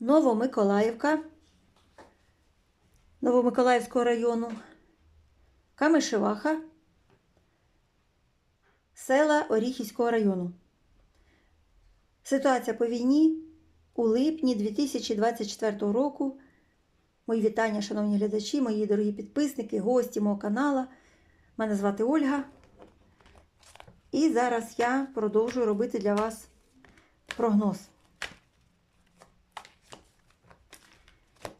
Новомиколаївка Новомиколаївського району, Камишеваха, села Оріхівського району. Ситуація по війні у липні 2024 року. Мої вітання, шановні глядачі, мої дорогі підписники, гості мого каналу. Мене звати Ольга. І зараз я продовжую робити для вас прогноз.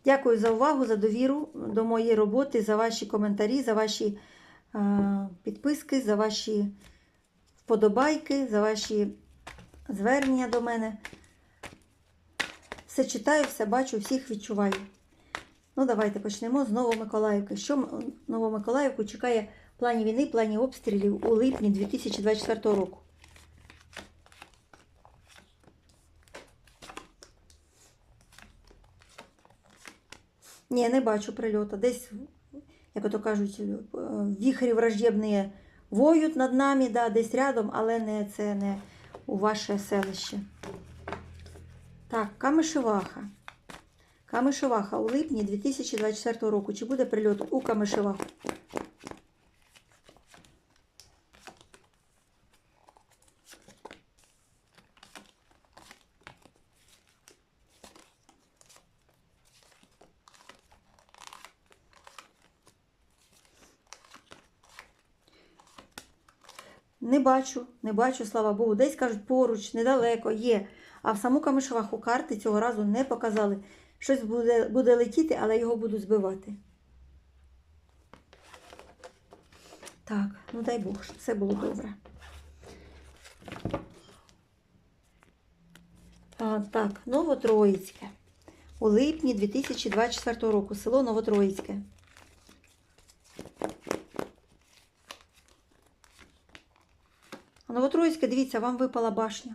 Дякую за увагу, за довіру до моєї роботи, за ваші коментарі, за ваші е, підписки, за ваші вподобайки, за ваші звернення до мене. Все читаю, все бачу, всіх відчуваю. Ну, давайте почнемо з Новомиколаївки. Що Новомиколаївку чекає в плані війни, в плані обстрілів у липні 2024 року? Ні, не бачу прильоту. Десь, як ото кажуть, е, віхрі враждебні воють над нами, да, десь рядом, але не, це не у ваше селище. Так, Камишеваха. Камишеваха у липні 2024 року. Чи буде прильот у Камишеваху? Не бачу, не бачу, слава Богу. Десь кажуть поруч, недалеко, є. А в саму Камишеваху карти цього разу не показали. Щось буде, буде летіти, але його будуть збивати. Так, ну дай Бог, щоб все було добре. А, так, Новотроїцьке. У липні 2024 року. Село Новотроїцьке. А Новотроїцьке, дивіться, вам випала башня.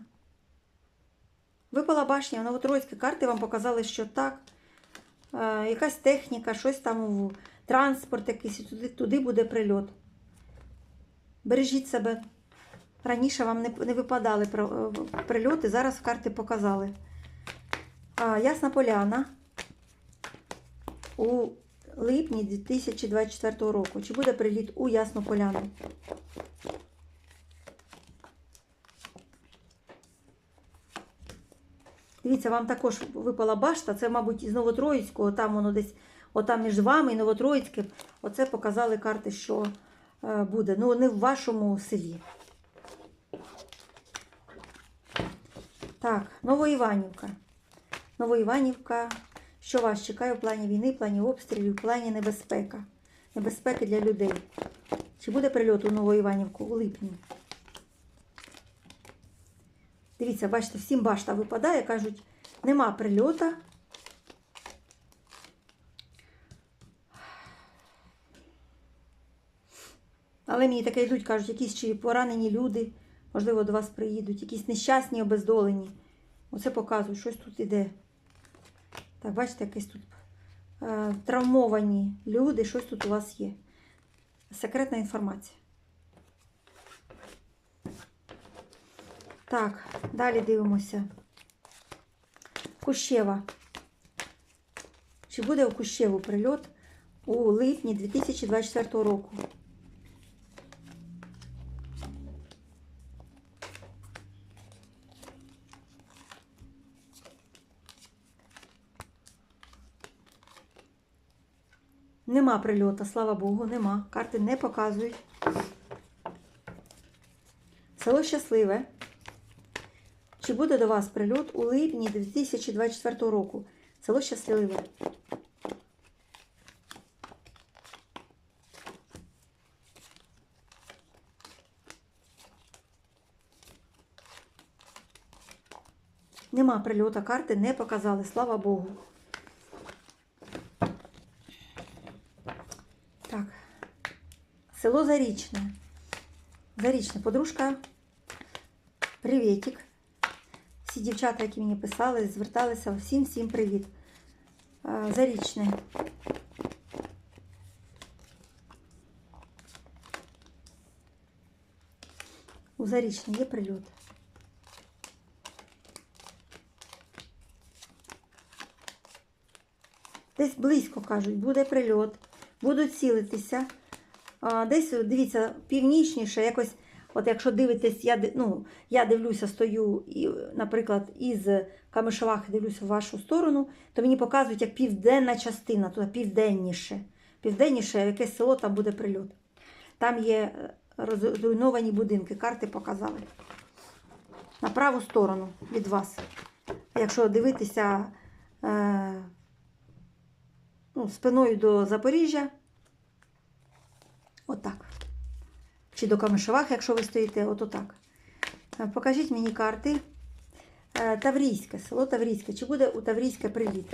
Випала башня, а Новотроїцьке карти вам показали, що так. Е, якась техніка, щось там, транспорт якийсь, туди, туди буде прильот. Бережіть себе. Раніше вам не, не випадали е, прильоти, зараз карти показали. А, Ясна Поляна у липні 2024 року. Чи буде приліт у Ясну Поляну? Дивіться, вам також випала башта. Це, мабуть, із Новотроїцького, там воно десь, отам між вами і Новотроїцьким. Оце показали карти, що е, буде. Ну, не в вашому селі. Так, Новоіванівка. Новоіванівка. Що вас чекає в плані війни, в плані обстрілів, в плані небезпека. Небезпеки для людей. Чи буде прильот у Новоіванівку у липні? Дивіться, бачите, всім башта випадає, кажуть, нема прильота. Але мені таке йдуть, кажуть, якісь чи поранені люди, можливо, до вас приїдуть, якісь нещасні, обездолені. Оце показують, щось тут іде. Так, бачите, якісь тут е, травмовані люди, щось тут у вас є. Секретна інформація. Так, далі дивимося. Кущева. Чи буде у Кущеву прильот у липні 2024 року? Нема прильота, слава Богу, нема. Карти не показують. Село Щасливе. Чи буде до вас прильот у липні 2024 року? Село Щасливе. Нема прильота, карти не показали, слава Богу. Так. Село Зарічне. Зарічне. Подружка. Привітик. Всі дівчата, які мені писали, зверталися, всім всім привіт. Е, Зарічне. У Зарічне є прильот. Десь близько кажуть, буде прильот, будуть цілитися. Десь, дивіться, північніше, якось, от якщо дивитесь, я, ну, я дивлюся, стою, і, наприклад, із Камишевахи дивлюся в вашу сторону, то мені показують як південна частина, туди південніше. Південніше, якесь село, там буде прильот. Там є е, роз- зруйновані будинки, карти показали. На праву сторону від вас. Якщо дивитися е, ну, спиною до Запоріжжя, отак. Чи до Камишевах, якщо ви стоїте, от отак. Е, Покажіть мені карти. Е, Таврійське, село Таврійське. Чи буде у Таврійське приліт?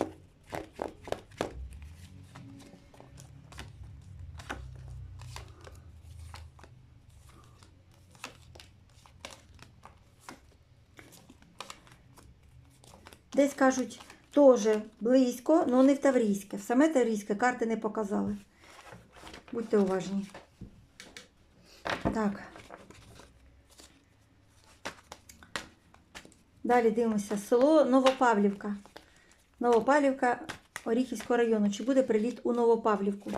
Десь кажуть, теж близько, але не в Таврійське. В саме Таврійське карти не показали. Будьте уважні. Так. Далі дивимося. Село Новопавлівка. Новопавлівка Оріхівського району. Чи буде приліт у Новопавлівку?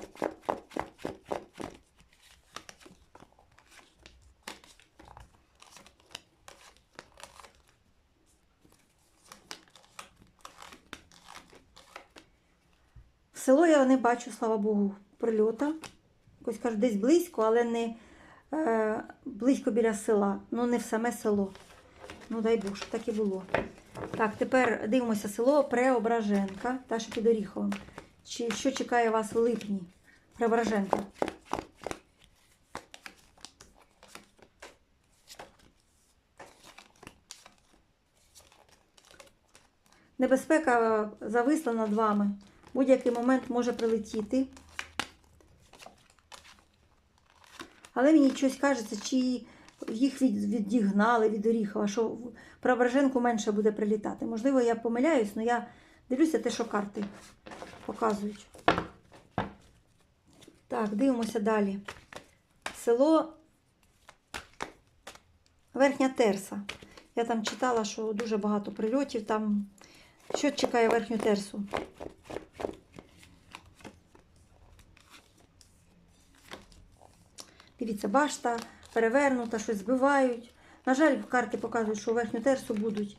Село я не бачу, слава Богу, прильота. Якось кажу, десь близько, але не е, близько біля села. Ну, не в саме село. Ну, дай щоб так і було. Так, тепер дивимося село Преображенка, та що під Оріховим. Чи що чекає вас в липні? Преображенка. Небезпека зависла над вами. Будь-який момент може прилетіти. Але мені щось кажеться, чи їх від, відігнали від Оріхова, що Преображенку менше буде прилітати. Можливо, я помиляюсь, але я дивлюся те, що карти показують. Так, дивимося далі. Село Верхня Терса. Я там читала, що дуже багато прильотів. Там що чекає верхню терсу? Дивіться, башта перевернута, щось збивають. На жаль, карти показують, що у верхню терсу будуть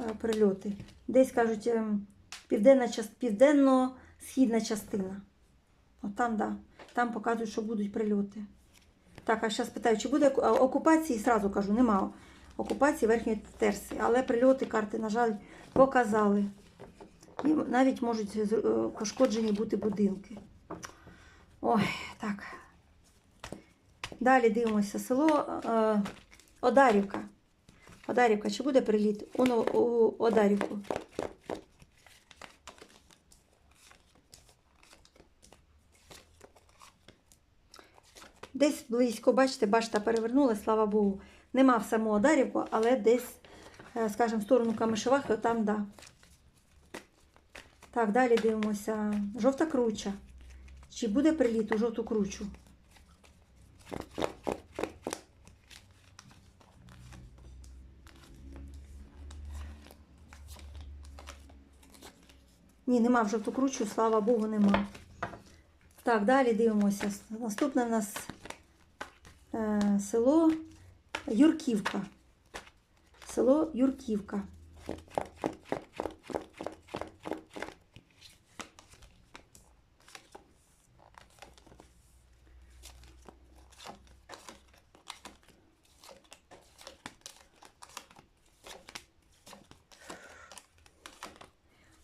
е, прильоти. Десь кажуть, ем, південна, південно-східна частина. От там, да. Там показують, що будуть прильоти. Так, а зараз питаю, чи буде окупації? Сразу кажу, нема окупації верхньої терси. Але прильоти карти, на жаль, показали. І навіть можуть е, пошкоджені бути будинки. Ой, так. Далі дивимося село е, Одарівка. Одарівка, чи буде приліт у, у Одарівку? Десь близько, бачите, башта перевернула, слава Богу. Нема в саму Одарівку, але десь, е, скажімо, в сторону Камишевахи, там, да. Так, далі дивимося. Жовта круча. Чи буде приліт у жовту кручу? Ні, нема в жовту кручу, слава Богу, нема. Так, далі дивимося. Наступне в нас е, село Юрківка. Село Юрківка.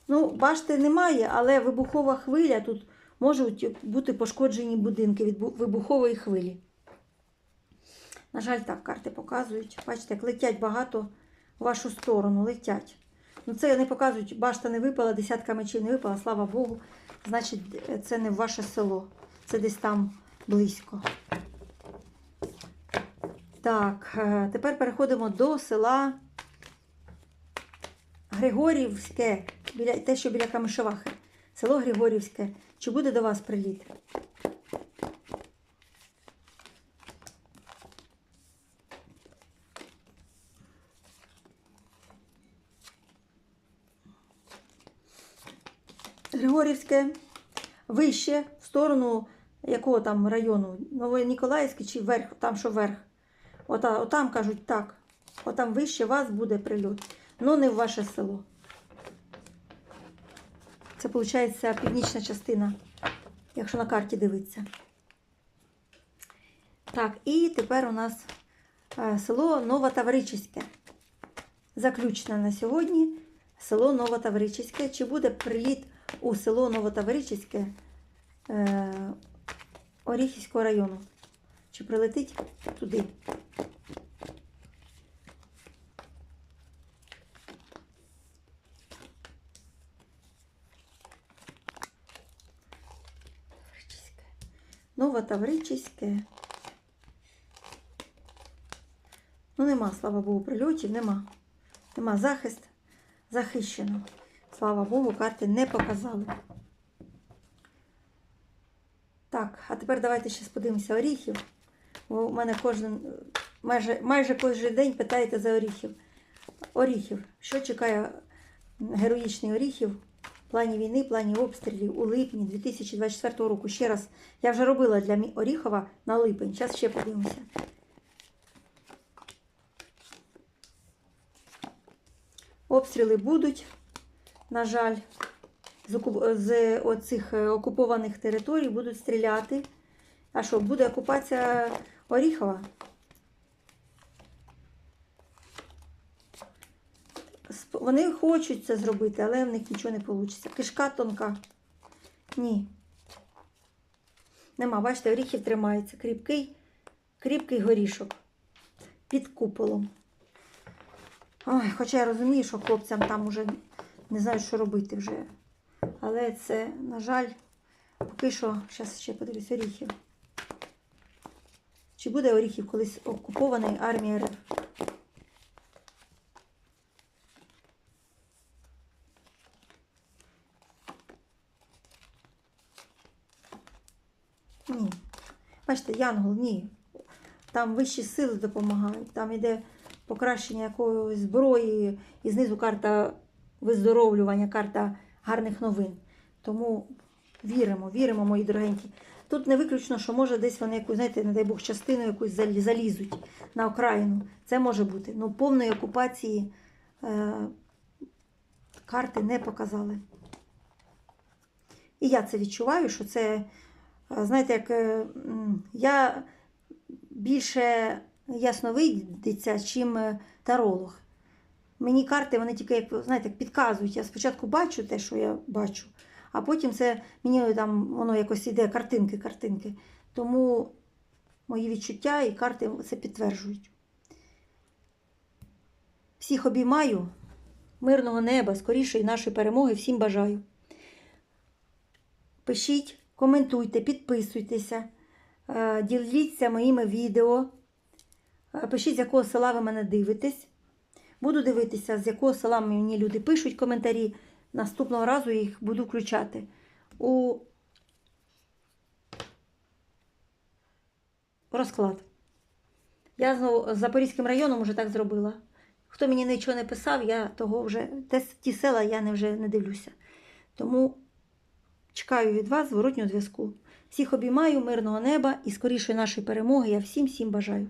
Ну, башти немає, але вибухова хвиля тут можуть бути пошкоджені будинки від вибухової хвилі. На жаль, так карти показують. Бачите, як летять багато в вашу сторону, летять. Ну, це не показують, башта не випала, десятка мечів не випала, слава Богу. Значить, це не ваше село. Це десь там близько. Так, е, тепер переходимо до села Григорівське, біля, те, що біля Камишевахи. Село Григорівське. Чи буде до вас приліт? Григорівське, вище, в сторону якого там району? Новоніколаївське чи вверх, там що вверх. Ота, отам кажуть так. Отам вище вас буде прильот. Ну не в ваше село. Це виходить північна частина, якщо на карті дивитися. Так, і тепер у нас е, село Новотавричиське. Заключне на сьогодні село Новотавричиське. Чи буде приліт у село Новотавричиське е, Оріхівського району? Чи прилетить туди? Новотавричиське. Ну, нема, слава Богу, прильотів, нема. Нема захист. Захищено. Слава Богу, карти не показали. Так, а тепер давайте ще подивимося оріхів. Бо у мене кожен, майже, майже кожен день питаєте за оріхів. Оріхів. Що чекає героїчний оріхів плані війни, плані обстрілів у липні 2024 року? Ще раз, я вже робила для Оріхова на липень. Зараз ще подивимося. Обстріли будуть, на жаль, з, оку- з оцих е, окупованих територій будуть стріляти. А що, буде окупація Оріхова? Вони хочуть це зробити, але в них нічого не вийде. Кишка тонка. Ні. Нема, бачите, оріхів тримається. Кріпкий, кріпкий горішок під куполом. Ой, хоча я розумію, що хлопцям там уже не знаю, що робити вже. Але це, на жаль, поки що, зараз ще подивлюсь, оріхів. Чи буде оріхів колись окупований армією РФ? Ні. Бачите, Янгол, ні. Там вищі сили допомагають, там іде покращення якоїсь зброї, і знизу карта виздоровлювання, карта гарних новин. Тому віримо, віримо, мої дорогенькі. Тут не виключно, що може десь вони якусь, знаєте, не дай Бог, частину якусь залізуть на окраїну. Це може бути. Ну, повної окупації е, карти не показали. І я це відчуваю, що це, знаєте, як е, я більше ясновидиця, чим е, таролог. Мені карти, вони тільки, як, знаєте, підказують. Я спочатку бачу те, що я бачу, а потім це мені там воно якось іде картинки, картинки. Тому мої відчуття і карти це підтверджують. Всіх обіймаю, мирного неба, скорішої нашої перемоги, всім бажаю. Пишіть, коментуйте, підписуйтеся, е, діліться моїми відео. Е, Пишіть, з якого села ви мене дивитесь. Буду дивитися, з якого села мені люди пишуть коментарі. Наступного разу їх буду включати у розклад. Я знову з Запорізьким районом вже так зробила. Хто мені нічого не писав, я того вже ті села я не вже не дивлюся. Тому чекаю від вас зворотнього зв'язку. Всіх обіймаю, мирного неба і скорішої нашої перемоги. Я всім всім бажаю.